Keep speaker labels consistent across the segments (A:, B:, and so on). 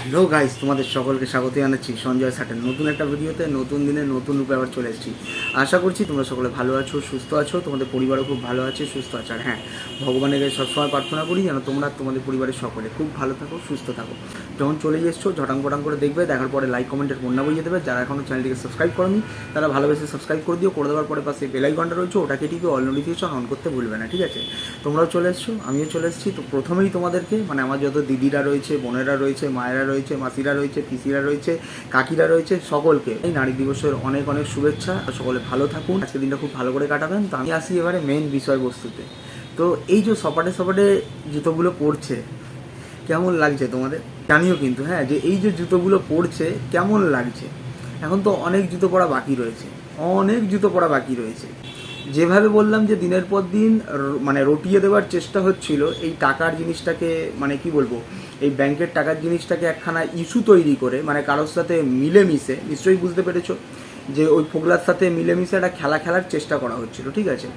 A: Hello guys তোমাদের সকলকে স্বাগত জানাচ্ছি সঞ্জয় সাটের নতুন একটা ভিডিওতে, নতুন দিনে নতুন রূপে আবার চলে এসেছি। আশা করছি তোমরা সকলে ভালো আছো, সুস্থ আছো, তোমাদের পরিবারও খুব ভালো আছে, সুস্থ আছে। আর হ্যাঁ ভগবানের কাছে সবসময় প্রার্থনা করি যেন তোমরা তোমাদের পরিবারের সকলে খুব ভালো থাকো, সুস্থ থাকো। যখন চলে এসছো ঝটাং পটাং করে দেখবে, দেখার পরে লাইক কমেন্টের বন্যা বইয়ে দেবে। যারা এখনও চ্যানেলটিকে সাবস্ক্রাইব করনি, তারা ভালোবেসে সাবস্ক্রাইব করে দিও। করে দেওয়ার পরে পাশে বেলাইকনটা রয়েছে ওটাকে টিপে অল নোটিফিকেশন অন করতে ভুলবে না, ঠিক আছে? তোমরাও চলে এসছো, আমিও চলে এসেছি। তো প্রথমেই তোমাদেরকে মানে আমার যত দিদিরা রয়েছে, বোনেরা রয়েছে, মায়েরা রয়েছে, মাসিরা রয়েছে, পিসিরা রয়েছে, কাকিরা রয়েছে, সকলকে। এই নারী দিবসের অনেক অনেক শুভেচ্ছা। সকলে ভালো থাকুন। আজকে দিনটা খুব ভালো করে কাটাবেন। তো আমি আসি এবারে মেন বিষয়বস্তুতে। তো এই যে সপাটে সপাটে জুতোগুলো পড়ছে কেমন লাগছে তোমাদের? জানিও কিন্তু হ্যাঁ যে এই যে জুতোগুলো পড়ছে কেমন লাগছে? এখন তো অনেক জুতো পরা বাকি রয়েছে। অনেক জুতো পরা বাকি রয়েছে। যেভাবে বললাম যে দিনের পর দিন মানে রটিয়ে দেওয়ার চেষ্টা হচ্ছিল, এই টাকার জিনিসটাকে মানে কি বলব, এই ব্যাংকের টাকার জিনিসটাকে একখানা ইস্যু তৈরি করে মানে কারোর সাথে মিলেমিশে, নিশ্চয়ই বুঝতে পেরেছ যে ওই ফোগলার সাথে মিলেমিশে একটা খেলা খেলার চেষ্টা করা হচ্ছিল, ঠিক আছে?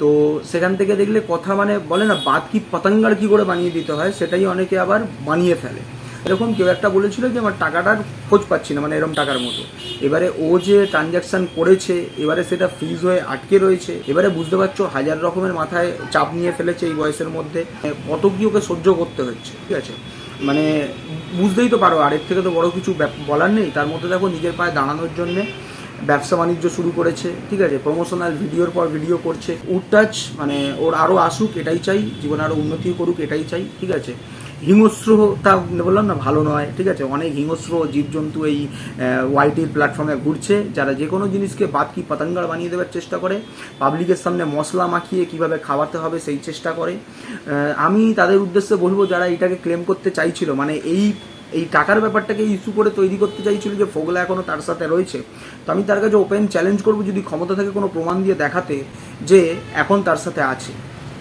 A: তো সেখান থেকে দেখলে কথা মানে বলে না, বাদ কি, পতঙ্গার কি করে বানিয়ে দিতে হয়, সেটাই অনেকে আবার বানিয়ে ফেলে। এরকম কেউ একটা বলেছিল যে আমার টাকাটার খোঁজ পাচ্ছি না মানে এরকম টাকার মতো। এবারে ও যে ট্রানজাকশন করেছে, এবারে সেটা ফ্রিজ হয়ে আটকে রয়েছে। এবারে বুঝতে পারছ, হাজার রকমের মাথায় চাপ নিয়ে ফেলেছে এই বয়সের মধ্যে। কত কি ওকে সহ্য করতে হচ্ছে, ঠিক আছে? মানে বুঝতেই তো পারো আরের থেকে তো বড় কিছু বলার নেই। তার মধ্যে দেখো নিজের পায়ে দাঁড়ানোর জন্যে ব্যবসা বাণিজ্য শুরু করেছে, ঠিক আছে? প্রমোশনাল ভিডিওর পর ভিডিও করছে। উডটাচ মানে ওর আরও আসুক, এটাই চাই। জীবনে আরও উন্নতি করুক, এটাই চাই, ঠিক আছে? হিংস্রতা বললাম না, ভালো নয়, ঠিক আছে? অনেক হিংস্র জীবজন্তু এই ওয়াইটির প্ল্যাটফর্মে ঘুরছে, যারা যে কোনো জিনিসকে বাদ কি পতঙ্গার বানিয়ে দেওয়ার চেষ্টা করে পাবলিকের সামনে মশলা মাখিয়ে কীভাবে খাওয়াতে হবে সেই চেষ্টা করে। আমি তাদের উদ্দেশ্যে বলব, যারা এটাকে ক্লেম করতে চাইছিল মানে এই এই টাকার ব্যাপারটাকে ইস্যু করে তৈরি করতে চাইছিল যে ফোগলা এখনও তার সাথে রয়েছে, তো আমি তার কাছে ওপেন চ্যালেঞ্জ করব যদি ক্ষমতা থাকে কোনো প্রমাণ দিয়ে দেখাতে যে এখন তার সাথে আছে,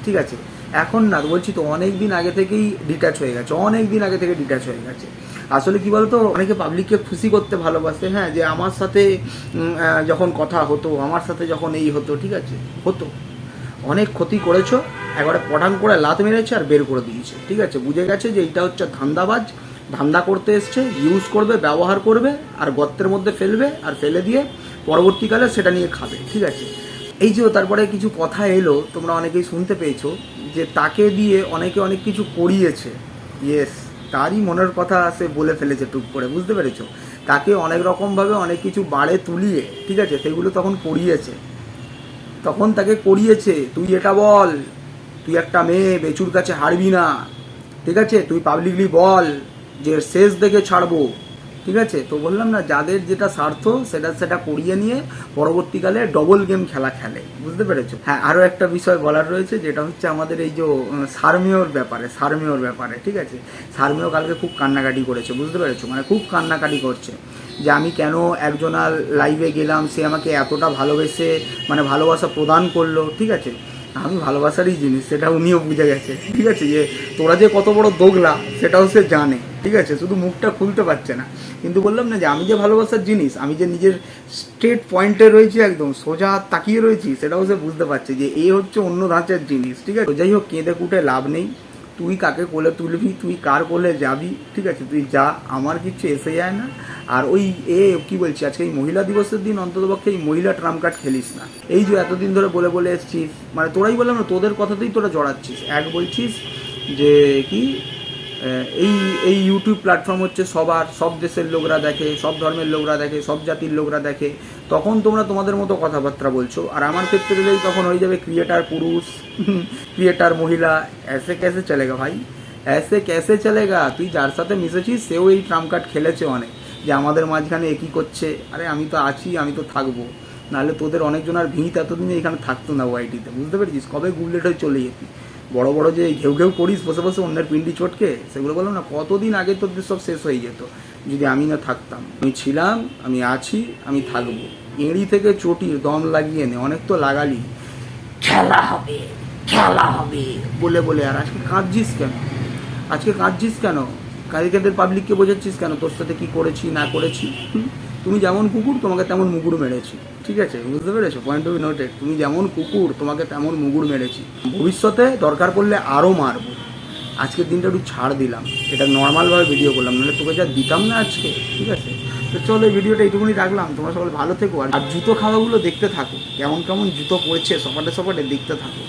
A: ঠিক আছে? এখন না, বলছি তো, অনেক দিন আগে থেকেই ডিট্যাচ হয়ে গেছে, অনেক দিন আগে থেকে ডিট্যাচ হয়ে গেছে। আসলে কি বলতো, অনেকে পাবলিককে খুশি করতে ভালোবাসে হ্যাঁ যে আমার সাথে যখন কথা হতো, আমার সাথে যখন এই হতো, ঠিক আছে? হতো। অনেক ক্ষতি করেছ, একবারে পটাং করে লাত মেরেছে আর বের করে দিয়েছে, ঠিক আছে? বুঝে গেছে যে এইটা হচ্ছে ধান্দাবাজ, ধান্দা করতে এসছে ইউজ করবে, ব্যবহার করবে, আর গর্তের মধ্যে ফেলবে, আর ফেলে দিয়ে পরবর্তীকালে সেটা নিয়ে খাবে, ঠিক আছে? এই যে, তারপরে কিছু কথা এলো, তোমরা অনেকেই শুনতে পেয়েছ যে তাকে দিয়ে অনেকে অনেক কিছু করিয়েছে। ইয়েস তারই মনের কথা সে বলে ফেলেছে টুক করে, বুঝতে পেরেছ? তাকে অনেক রকমভাবে অনেক কিছু বাড়ে তুলিয়ে, ঠিক আছে, সেগুলো তখন করিয়েছে। তখন তাকে করিয়েছে, তুই এটা বল, তুই একটা মেয়ে, বেচুর কাছে হারবি না, ঠিক আছে, তুই পাবলিকলি বল যে শেষ দেখে ছাড়বো। ঠিক আছে? তো বললাম না যাদের যেটা স্বার্থ সেটা সেটা করিয়ে নিয়ে পরবর্তীকালে ডবল গেম খেলা খেলে। বুঝতে পেরেছ? হ্যাঁ আরও একটা বিষয় বলার রয়েছে যেটা হচ্ছে আমাদের এই যে উম, সারমেয়র ব্যাপারে সারমেয়র ব্যাপারে ঠিক আছে? সারমেয় কালকে খুব কান্নাকাটি করেছে বুঝতে পেরেছ? মানে খুব কান্নাকাটি করছে যে আমি কেন একজনার লাইভে গেলাম সে আমাকে এতটা ভালোবেসে মানে ভালোবাসা প্রদান করল ঠিক আছে? আমি ভালোবাসারই জিনিস, সেটা উনিও বুঝে গেছে। ঠিক আছে, যে তোরা যে কত বড় দোগলা, সেটাও সে জানে। ঠিক আছে, শুধু মুখটা খুলতে পারছে না। কিন্তু বললাম না যে আমি যে ভালোবাসার জিনিস, আমি যে নিজের স্ট্রেট পয়েন্টে রয়েছি একদম, সোজা তাকিয়ে রয়েছি, সেটাও সে বুঝতে পারছে যে এই হচ্ছে অন্য ধাঁচের জিনিস। ঠিক আছে, যাই হোক, কেঁদে কুটে লাভ নেই। তুই কাকে কোলে তুলবি, তুই কার কোলে যাবি? ঠিক আছে, তুই যা, আমার কিচ্ছু এসে যায় না। আর ওই এ, কি বলছি, আজকে এই মহিলা দিবসের দিন অন্ততপক্ষে এই মহিলা ট্রাম্প কার্ড খেলিস না। এই যে এতদিন ধরে বলে বলে এসছিস মানে তোরাই বললাম না, তোদের কথাতেই তোরা জড়াচ্ছিস। এক বলছিস যে, কি এই এই ইউটিউব প্ল্যাটফর্ম হচ্ছে সবার, সব দেশের লোকরা দেখে, সব ধর্মের লোকরা দেখে, সব জাতির লোকরা দেখে, তখন তোমরা তোমাদের মতো কথাবার্তা বলছো। আর আমার ক্ষেত্রে এলেই তখন হয়ে যাবে ক্রিয়েটার পুরুষ ক্রিয়েটার মহিলা, এসে ক্যাসে চলেগা ভাই, এসে ক্যাসে চলেগা তুই যার সাথে মিশেছিস, সেও এই ট্রাম্প কার্ড খেলেছে অনেক। যে আমাদের মাঝখানে একই করছে? আরে আমি তো আছি, আমি তো থাকব। নাহলে তোদের অনেকজন আর ভিত এতদিনে এখানে থাকতো না ওয়াইটিতে, বুঝতে পেরেছিস? কবে গুগলেট হয়ে চলে যেতি? বড় বড় যে ঘেউ ঘেউ করিস, বসে বসে অন্যের পিন্ডি চটকে, সেগুলো বললাম, না, কতদিন আগে তোদের সব শেষ হয়ে যেত? যদি আমি না থাকতাম। আমি ছিলাম, আমি আছি, আমি থাকব। এঁড়ি থেকে চটির দম লাগিয়ে নে, অনেক তো লাগালি। খেলা হবে খেলা হবে, বলে বলে, আর আজকে কাঁদছিস কেন? আজকে কাঁদছিস কেন? কারিকাদের পাবলিককে বোঝাচ্ছিস কেন? তোর সাথে কী করেছি, না করেছি? তুমি যেমন কুকুর, তোমাকে তেমন মুগুর মেরেছি। ঠিক আছে? বুঝতে পেরেছ? পয়েন্ট অফ নোটেড তুমি যেমন কুকুর, তোমাকে তেমন মুগুর মেরেছি। ভবিষ্যতে দরকার পড়লে আরও মারবো। আজকের দিনটা একটু ছাড় দিলাম। এটা নর্মালভাবে ভিডিও করলাম। নাহলে তোকে যা দিতাম না আজকে। ঠিক আছে? তো চলো এই ভিডিওটা এইটুকুনি রাখলাম। তোমরা সকলে ভালো থেকো। আর আর জুতো খাওয়াগুলো দেখতে থাকো। কেমন কেমন জুতো পড়ছে, সপাটে সপাটে দেখতে থাকো।